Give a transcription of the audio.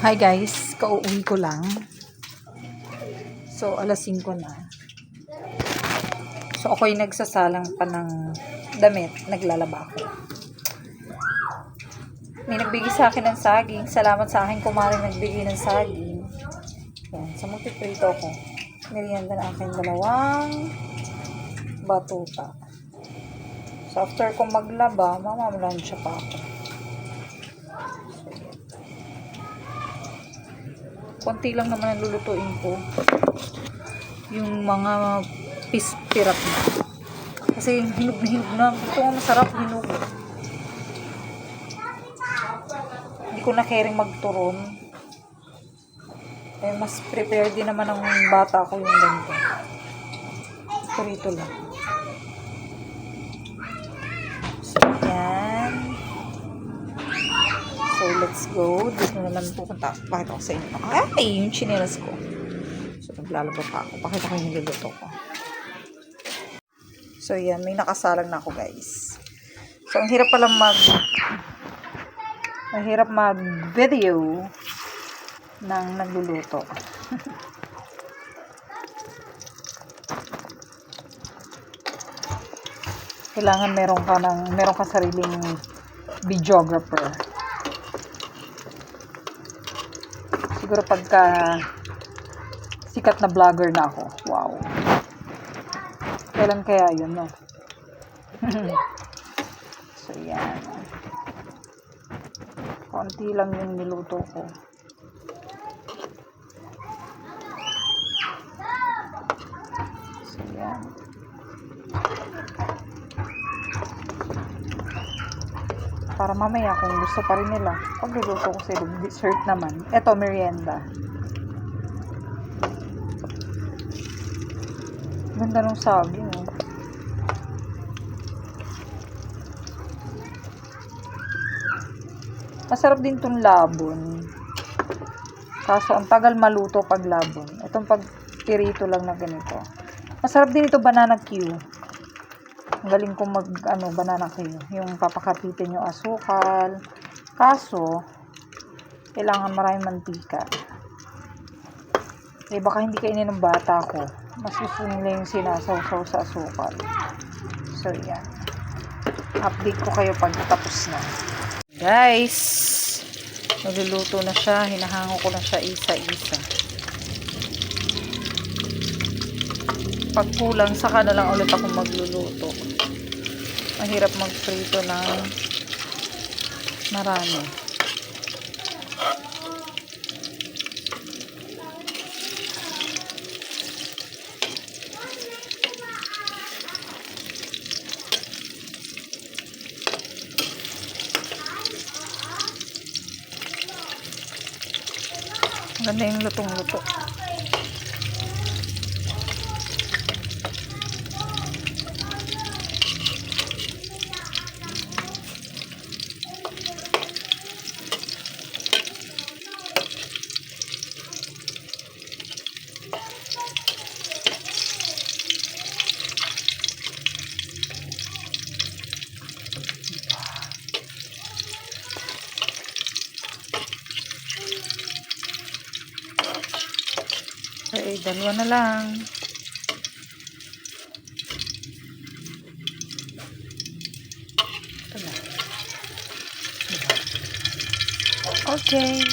Hi guys, kauwi ko lang. So, alas 5 na. So, ako'y nagsasalang pa ng damit. Naglalaba ako. May nagbigay sa akin ng saging. Salamat sa akin kumaring nagbigay ng saging. Yan. So, magpiprito ko. Merienda na akin dalawang batuta. So, after kong maglaba, mamamalansya pa ako. Konti lang naman ang lulutuin ko. Yung mga pispirap na. Kasi hinog na hinog na. Ito nga masarap hinog. Hindi ko na caring magturon. Eh, mas prepare din naman ng bata ko yung ganito. Prito lang. Let's go. Dito na naman pupunta. Pakita ko sa inyo. Ay, yung chinelas ko. So, naglalaba pa ako. Pakita ko yung niluluto ko. So, yan. May nakasalang na ako, guys. So, ang hirap pala mag... Mahirap mag-video ng nagluluto. Kailangan meron ka ng meron ka sariling videographer. Siguro pagka sikat na vlogger na ako. Wow. Kailan kaya yun, no? so, yan. Konti lang yung niluto ko. So, yan. Para mamaya kung gusto pa rin nila, pagluluto ko sila, dessert naman. Eto, merienda. Ganda ng saging, oh. Masarap din tong labon. Kaso, ang tagal maluto pag labon. Itong pag pirito lang na ganito. Masarap din ito banana Q. Ang galing kong mag, ano, banana Q. Yung papakapitin yung asukal. Kaso, kailangan maraming mantika. Eh, baka hindi kainin ng bata ko. Mas gusto nila yung sinasawsaw sa asukal. So, yan. Update ko kayo pag tapos na. Guys, nagluluto na siya. Hinahango ko na siya isa-isa. Pag kulang, saka na lang ulit ako magluluto. Mahirap magprito ng marami. Ganda yung lutong-luto. Okay, dalawa na lang. Ito na. Okay.